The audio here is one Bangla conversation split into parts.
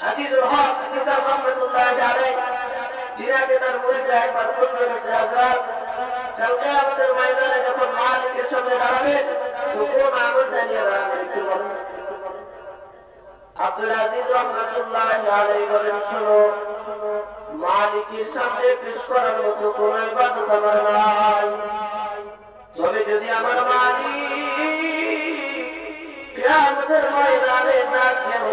আজিজুল হক কিতাব রহমতুল্লাহ আলাইহি জিনাকে তার মুরিদরা একবার প্রশ্ন করেছে হযরত কালকে আমাদের ময়দানে যখন মালিকের সামনে দাঁড়াবেন তো কোন আমল জানিয়ে দাঁড়াবেন একটু বলুন আব্দুল আজিজ রহমতুল্লাহ আলাইহি বলেন, শোনো, মালিকের সামনে পেশ করার মতো কোন ইবাদত আমার নাই। তবে যদি আমার মালিক কিয়ামতের ময়দানে হাসান আমি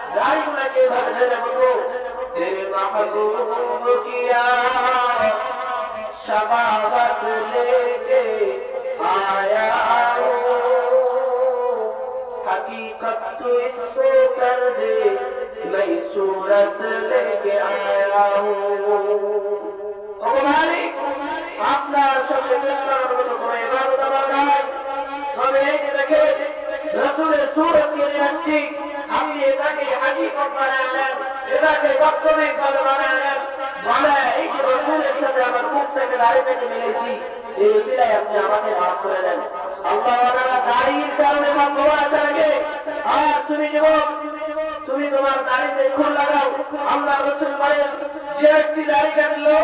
দাঁড়িগুলাকে এভাবে ধরে বলবো তেরে মাহবুব কিয়া शबाबत लेके आया हूँ हकीकत तो इसको कर दे नई सूरत लेके आया हूँ ও মালিক আপনার সামনে পেশ করার মতো কোনো ইবাদত আমার নাই তবে এই যে দেখে রসুলের সুরত নিয়ে আসছি আপনি এটাকে হাকিকত বানালেন এটাকে বাস্তবিক ভাবে বানালেন মানে এই যে রসুলের সাথে আমার মুখ থেকে দাড়ি থেকে মিলেছি এই উচিলায় আপনি আমাকে মাফ করে দেন। আল্লাহ দাড়ির কারণে মাফ হওয়া আছে আর তুমি যুবক, তুমি তোমার দাড়িতে খুন লাগাও। আল্লাহ রসুল বলেন, যে ব্যক্তি দাড়ি কাটলো,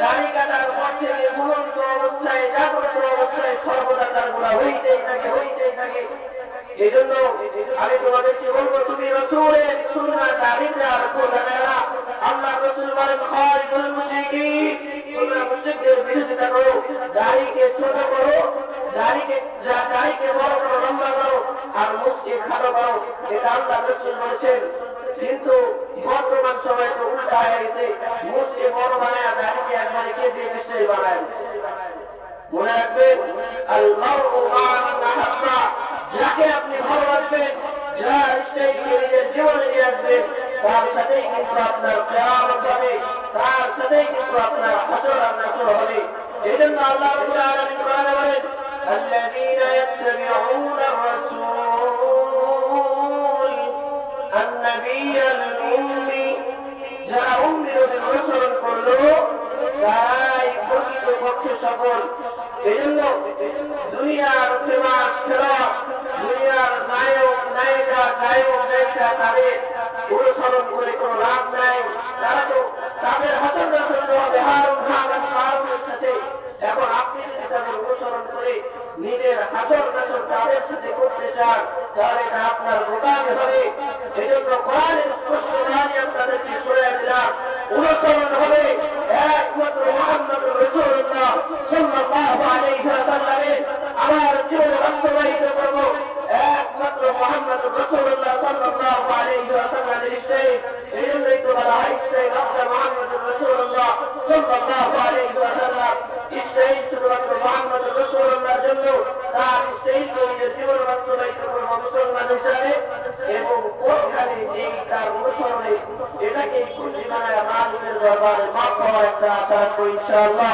দাড়ি কাটার পর থেকে ঘুমন্ত অবস্থায় জাগ্রত অবস্থায় সর্বদা তার গুণা হইতেই থাকে হইতেই থাকে। এই জন্য আমি তোমাদেরকে বলব রসুলের সুন্নাহ খুন লাগাও আল্লাহ রসুল বলেন, খালিদুল মুশরিকিন, তোমরা মুশরিকদের বিরোধিতা করো দাড়িকে ছোট করো দাড়িকে দাড়িকে বড় করো, লম্বা করো, আর মুখকে খাটো করো। এটা আল্লাহ রসুল বলেছেন। কিন্তু বর্তমান সময় তো উল্টা হয়ে গেছে। মুখকে বড় বানায় দাড়িকে একবারে কেটে মিশে বানায়। মনে রাখবেন আল্লাহ যাকে আপনি ভালোবাসবেন, যার স্টেজকে নিজের জীবনে নিয়ে আসবেন তার সাথেই কিন্তু আপনার কেয়ামত হবে তার সাথেই কিন্তু আপনার হাসর আর নাসর হবে এই জন্য আল্লাহ রাব্বুল আলামিন কোরআনে বলেন الذين يتبعون الرسول النبي الأمي যারা উম্মির অনুসরণ করলো তারাই প্রকৃত পক্ষে সফল এই জন্য করে নিজের হাসর নাসর তাদের সাথে করতে চান, তাহলে এটা আপনার গোটামি হবে। এই জন্য স্পষ্ট বাণী আপনাদেরকে শুনে দিলাম অনুসরণ হবে। একমাত্র মোহাম্মদ রসুল্লাহ সাল্লাল্লাহু আমার জীবনে বাস্তবায়িত একমাত্র রসুল্লাহ স্টেজ এই জন্যই তো বলা হয় স্টেজ ডক্টর মোহাম্মদ রসুল্লাহ সাল্লাল্লাহু আলাইহি ওয়াসাল্লাম স্টেজ শুধুমাত্র মোহাম্মদ রসুল্লাহর জন্য তার স্টেজকে নিজের জীবন বাস্তবায়িত করব মুসলমান হিসাবে এবং ওখানে যেই তার অনুসরণে এটাকে খুশি বানায় মালিকের দরবারে মাফ হওয়ার একটা আশা রাখব ইনশাআল্লাহ।